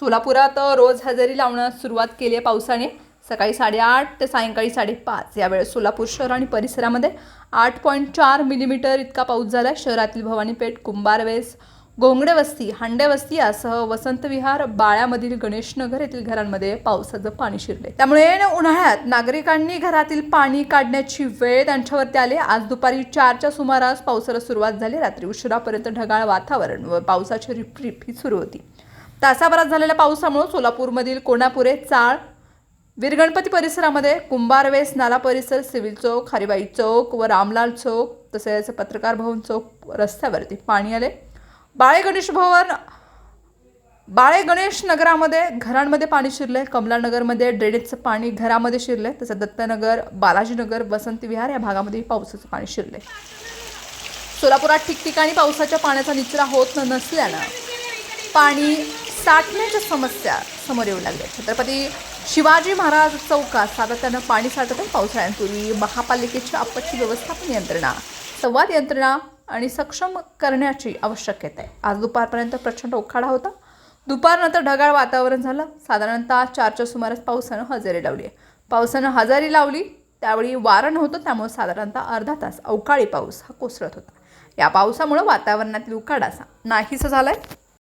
सोलापुरात रोज हजेरी लावण्यास सुरुवात केली आहे पावसाने. सकाळी साडेआठ ते सायंकाळी साडेपाच. यावेळेस सोलापूर शहर आणि परिसरामध्ये आठ पॉईंट चार मिलीमीटर इतका पाऊस झाला शहरातील भवानीपेठ कुंभारवेस गोंगडे वस्ती हांडे वस्ती यासह वसंत विहार बाळ्यामधील गणेशनगर येथील घरांमध्ये पावसाचं पाणी शिरले त्यामुळे उन्हाळ्यात नागरिकांनी घरातील पाणी काढण्याची वेळ त्यांच्यावरती आली आज दुपारी चारच्या सुमारास पावसाला सुरुवात झाली. रात्री उशिरापर्यंत ढगाळ वातावरण व पावसाची रिपरिप ही सुरू होती. तासाभरात झालेल्या पावसामुळे सोलापूरमधील कोणापुरे चाळ वीरगणपती परिसरामध्ये कुंभारवेस नाला परिसर सिव्हिल चौक हरिबाई चौक व रामलाल चौक तसेच पत्रकार भवन चौक रस्त्यावरती पाणी आले. बाळे गणेश भवन बाळे गणेश नगरामध्ये घरांमध्ये पाणी शिरले कमलानगरमध्ये ड्रेनेजचं पाणी घरामध्ये शिरले तसं दत्तनगर बालाजीनगर वसंत विहार या भागामध्ये पावसाचं पाणी शिरले सोलापुरात ठिकठिकाणी पावसाच्या पाण्याचा निचरा होत नसल्यानं पाणी साठण्याच्या समस्या समोर येऊ लागल्या. छत्रपती शिवाजी महाराज चौकात सातत्यानं पाणी साठत आहे पावसाळ्यांपूर्वी महापालिकेची आपत्ती व्यवस्थापन यंत्रणा संवाद यंत्रणा आणि सक्षम करण्याची आवश्यकता आहे. आज दुपारपर्यंत प्रचंड उखाडा होता. दुपारनंतर ढगाळ वातावरण झालं. साधारणतः चारच्या सुमारास पावसानं हजेरी लावली आहे. पावसानं हजेरी लावली त्यावेळी वारण होतं त्यामुळे साधारणतः अर्धा तास अवकाळी पाऊस हा कोसळत होता. या पावसामुळं वातावरणातील उकाडासा नाहीसा आहे